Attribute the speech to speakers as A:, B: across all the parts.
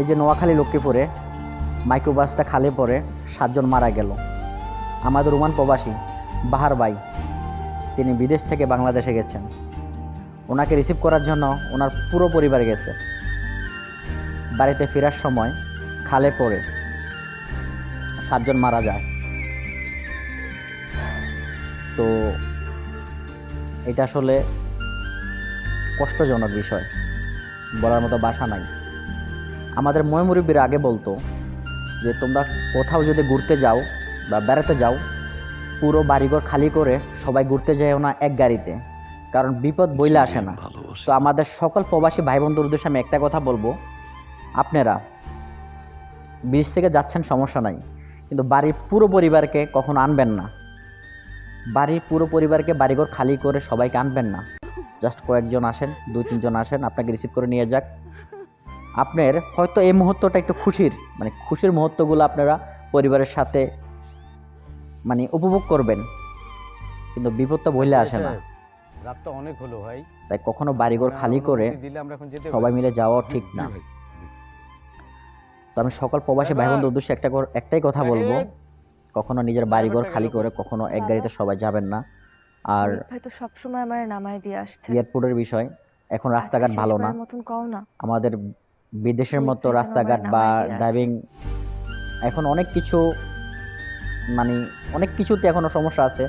A: এই যে নোয়াখালী লক্ষ্মীপুরে মাইক্রোবাসটা খালে পড়ে সাতজন মারা গেল। আমাদের রোমান প্রবাসী বাহার ভাই, তিনি বিদেশ থেকে বাংলাদেশে গেছেন। ওনাকে রিসিভ করার জন্য ওনার পুরো পরিবার গেছে। বাড়িতে ফেরার সময় খালে পড়ে সাতজন মারা যায়। তো এটা আসলে কষ্টজনক বিষয়, বলার মতো বাসা নাই। আমাদের ময়মুরব্বীরা আগে বলতো যে তোমরা কোথাও যদি ঘুরতে যাও বা বেড়াতে যাও পুরো বাড়িঘর খালি করে সবাই ঘুরতে যায়ও না এক গাড়িতে। কারণ বিপদ বইলে আসে না। তো আমাদের সকল প্রবাসী ভাই বন্ধুর উদ্দেশ্যে আমি একটা কথা বলব। আপনারা বিদেশ থেকে যাচ্ছেন সমস্যা নাই কিন্তু বাড়ির পুরো পরিবারকে কখনো আনবেন না। বাড়ির পুরো পরিবারকে বাড়িঘর খালি করে সবাইকে আনবেন না। জাস্ট কয়েকজন আসেন দুই তিনজন আসেন আপনাকে রিসিভ করে নিয়ে যাক। আপনার হয়তো এই মুহূর্তটা একটু খুশির মানে খুশির মুহূর্তগুলো আপনারা পরিবারের সাথে মানে উপভোগ করবেন। কিন্তু বিপদটা বইলে আসে না।
B: রাত তো অনেক হলো ভাই।
A: তাই কখনো বাড়িঘর খালি করে সবাই মিলে যাওয়া ঠিক না। তো আমি সকল প্রবাসী ভাই বোনদের উদ্দেশ্যে একটা কর- একটাই কথা বলব। কখনো নিজের বাড়িঘর খালি করে কখনো এক গাড়িতে সবাই যাবেন না। আর
C: ভাই তো সবসময় আমার নামায় দিয়ে আসছে।
A: এয়ারপোর্টের বিষয় এখন রাস্তাঘাট ভালো
C: মতন কও না।
A: আমাদের বিদেশের মতো রাস্তাঘাট বা। ড্রাইভিং এখন অনেক কিছু মানে অনেক কিছুতে এখনও সমস্যা আছে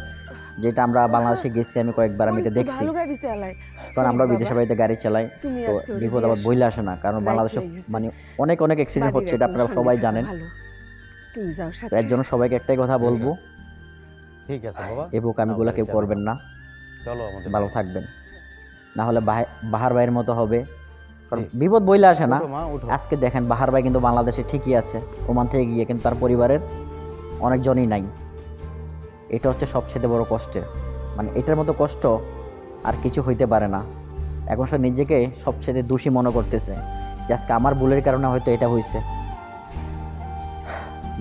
A: যেটা আমরা বাংলাদেশে গেছি আমি কয়েকবার আমি এটা
C: তো
A: দেখছি। কারণ আমরা বিদেশে বাড়িতে গাড়ি চালাই তো বিপদ আবার বইলে আসে না কারণ বাংলাদেশে মানে অনেক অনেক অ্যাক্সিডেন্ট হচ্ছে এটা আপনারা সবাই জানেন। তো এর জন্য সবাইকে একটাই কথা বলব।
B: ঠিক আছে বাবা
A: এই বোকামিগুলো কেউ করবেন না।
B: চলো আমাদের
A: ভালো থাকবেন। না হলে বাহার ভাইয়ের মতো হবে। কারণ বিপদ বইলে আসে না। আজকে দেখেন বাহার ভাই কিন্তু বাংলাদেশে ঠিকই আছে। ওমান থেকে গিয়ে কিন্তু তার পরিবারের অনেকজনই নাই। এটা হচ্ছে সবচেয়ে বড় কষ্টের। মানে এটার মতো কষ্ট আর কিছু হইতে পারে না। এখন সে নিজেকে সবচেয়ে দোষী মনে করতেছে যে আজকে আমার ভুলের কারণে হয়তো এটা হয়েছে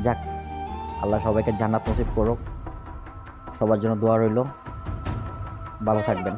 A: যাক আল্লাহ সবাইকে জান্নাত নসিব করুক। সবার জন্য দোয়া রইল। ভালো থাকবেন।